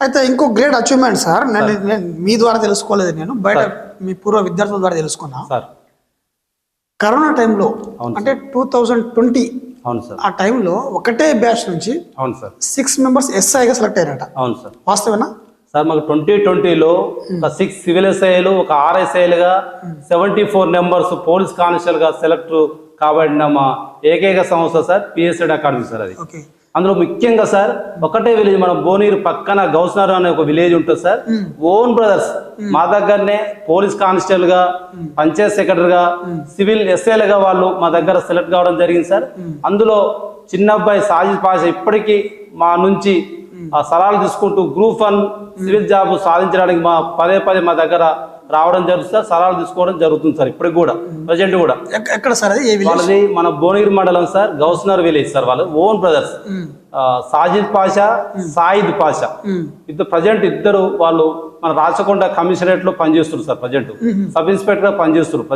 అయితే ఇంకో great achievement sir నేను మీ ద్వారా తెలుసుకోలేదు నేను బయట మీ పూర్వ విద్యార్థుల ద్వారా తెలుసుకున్నా. సార్ కరోనా టైంలో అంటే టూ థౌజండ్ ట్వంటీ అవును సార్ ఆ టైంలో ఒకటే బ్యాచ్ నుంచి అవును సార్ సిక్స్ మెంబర్స్ ఎస్ఐగా సెలెక్ట్ అయ్యారట. అవును సార్ వాస్తవేనా? సార్ మాకు ట్వంటీ ట్వంటీలో ఒక సిక్స్ సివిల్ ఎస్ఐలు ఒక ఆర్ఎస్ఐలుగా సెవెంటీ ఫోర్ నెంబర్స్ పోలీస్ కానిస్టేబుల్గా సెలెక్ట్ కాబడిన మా ఏకైక సంస్థ సార్ పిఎస్ఎడ్ అకాడమీ సార్ అది. అందులో ముఖ్యంగా సార్ ఒకటే విలేజ్ మన బోనీరు పక్కన గౌస్నగర్ అనే ఒక విలేజ్ ఉంటుంది సార్. ఓన్ బ్రదర్స్ మా దగ్గరనే పోలీస్ కానిస్టేబుల్గా పంచాయత్ సెక్రటరీ గా సివిల్ ఎస్ఐలుగా వాళ్ళు మా దగ్గర సెలెక్ట్ కావడం జరిగింది సార్. అందులో చిన్న అబ్బాయి సాజిద్ పాష ఇప్పటికీ మా నుంచి ఆ సలహాలు తీసుకుంటూ గ్రూప్ వన్ సివిల్ జాబ్ సాధించడానికి మా పదే పదే మా దగ్గర రావడం జరుగుతుంది సార్. సలహాలు తీసుకోవడం జరుగుతుంది సార్. ఇప్పటికి కూడా ప్రజెంట్ కూడా. ఎక్క- ఎక్కడ సార్ వాళ్ళది మన భువనగిరి మండలం సార్ గౌస్నర్ విలేజ్ సార్ వాళ్ళు. Own brothers. Sajid Pasha Saeed Pasha. ఇద్దరు ప్రజెంట్ ఇద్దరు వాళ్ళు మన రాచకొండ కమిషనరేట్లో పనిచేస్తున్నారు సార్ ప్రజెంట్. సబ్ ఇన్స్పెక్టర్గా పనిచేస్తున్నారు.